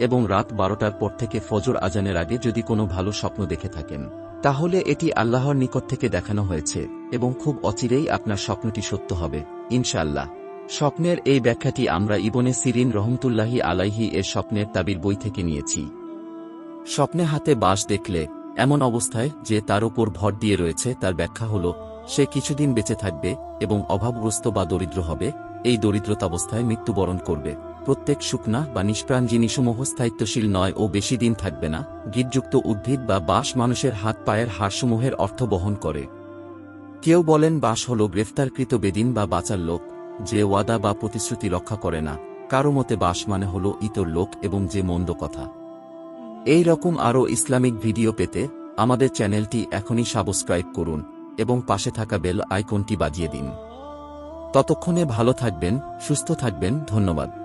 এবং রাত বারোটার পর থেকে ফজর আজানের আগে যদি কোনো ভালো স্বপ্ন দেখে থাকেন, তাহলে এটি আল্লাহর নিকট থেকে দেখানো হয়েছে এবং খুব অচিরেই আপনার স্বপ্নটি সত্য হবে, ইনশাআল্লাহ। স্বপ্নের এই ব্যাখ্যাটি আমরা ইবনে সিরিন রহমতুল্লাহি আলাইহি এর স্বপ্নের তাবির বই থেকে নিয়েছি। স্বপ্নে হাতে বাস দেখলে এমন অবস্থায় যে তার উপর ভর দিয়ে রয়েছে তার ব্যাখ্যা হল, সে কিছুদিন বেঁচে থাকবে এবং অভাবগ্রস্ত বা দরিদ্র হবে, এই দরিদ্রতাবস্থায় মৃত্যুবরণ করবে। প্রত্যেক শুকনা বা নিষ্প্রাণ জিনিসসমূহ স্থায়িত্বশীল নয় ও বেশি দিন থাকবে না গিটযুক্ত উদ্ভিদ বা বাঁশ মানুষের হাত পায়ের হাড়সমূহের অর্থ বহন করে। কেউ বলেন বাঁশ হল গ্রেফতারকৃত বেদিন বা বাঁচার লোক, যে ওয়াদা বা প্রতিশ্রুতি রক্ষা করে না। কারও মতে বাঁশ মানে হল ইতর লোক এবং যে মন্দ কথা। এই রকম আরও ইসলামিক ভিডিও পেতে আমাদের চ্যানেলটি এখনই সাবস্ক্রাইব করুন এবং পাশে থাকা বেল আইকনটি বাজিয়ে দিন। ততক্ষণে ভালো থাকবেন, সুস্থ থাকবেন, ধন্যবাদ।